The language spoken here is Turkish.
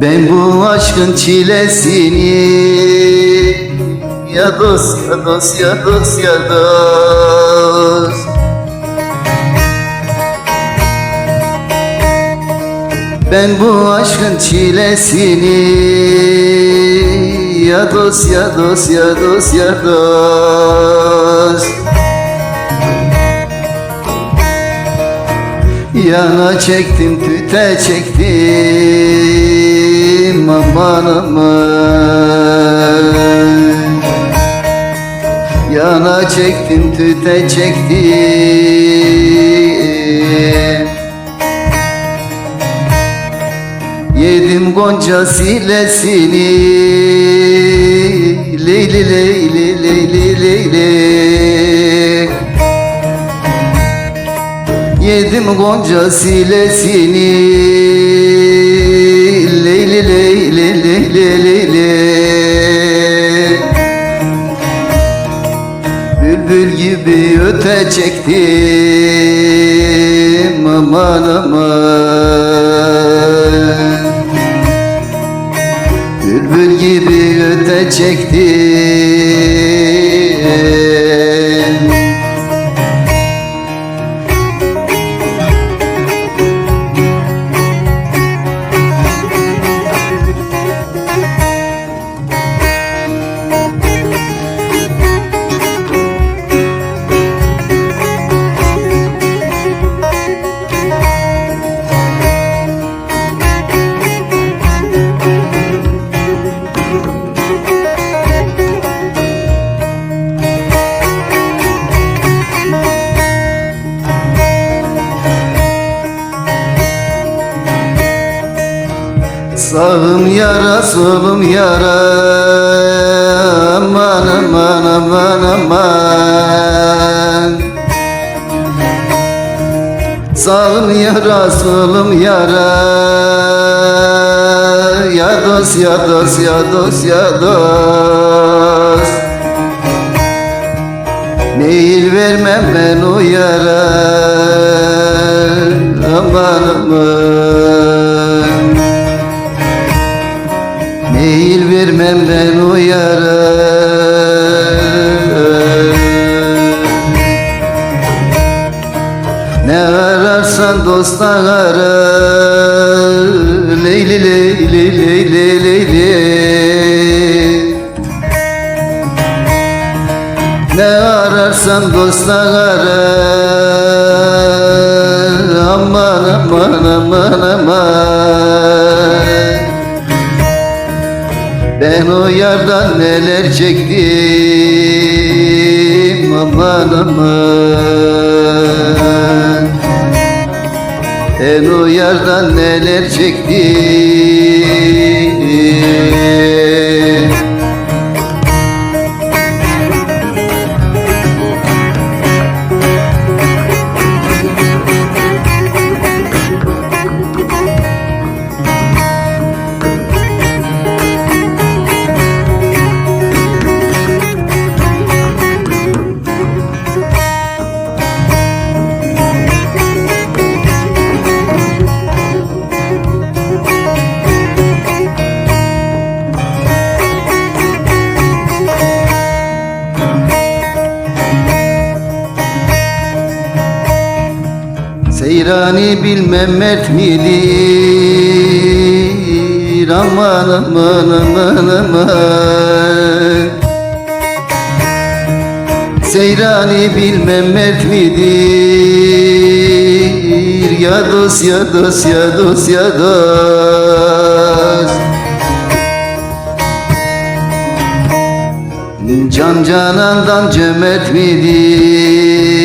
Ben bu aşkın çilesini Ya dost ya dost ya dost ya dost. Ben bu aşkın çilesini Ya dost ya dost ya dost ya dost. Yana çektim tüte çektim aman aman. Yana çektim tüte çektim. Yedim gonca silesini Leyli leyli leyli leyli Yedim gonca silesini gibi öte çektim. Aman aman. Bülbül gibi öte Sağım yara solum yara. Aman aman aman aman. Sağım yara solum yara. Ya dost ya dost ya dost ya dost Meyil vermem ben o yara. Aman aman Meyil vermem ben o yara. Ne ararsan dost ara. Leyli leyli leyli leyli Ne ararsan dost ara. Aman aman aman aman ben o yardan neler çektim aman aman. Ben o yardan neler çektim Seyrani bilmem mert midir? Aman aman aman aman. Seyrani bilmem mert midir? Ya dost ya dost ya dost ya dost. Can canandan cömert midir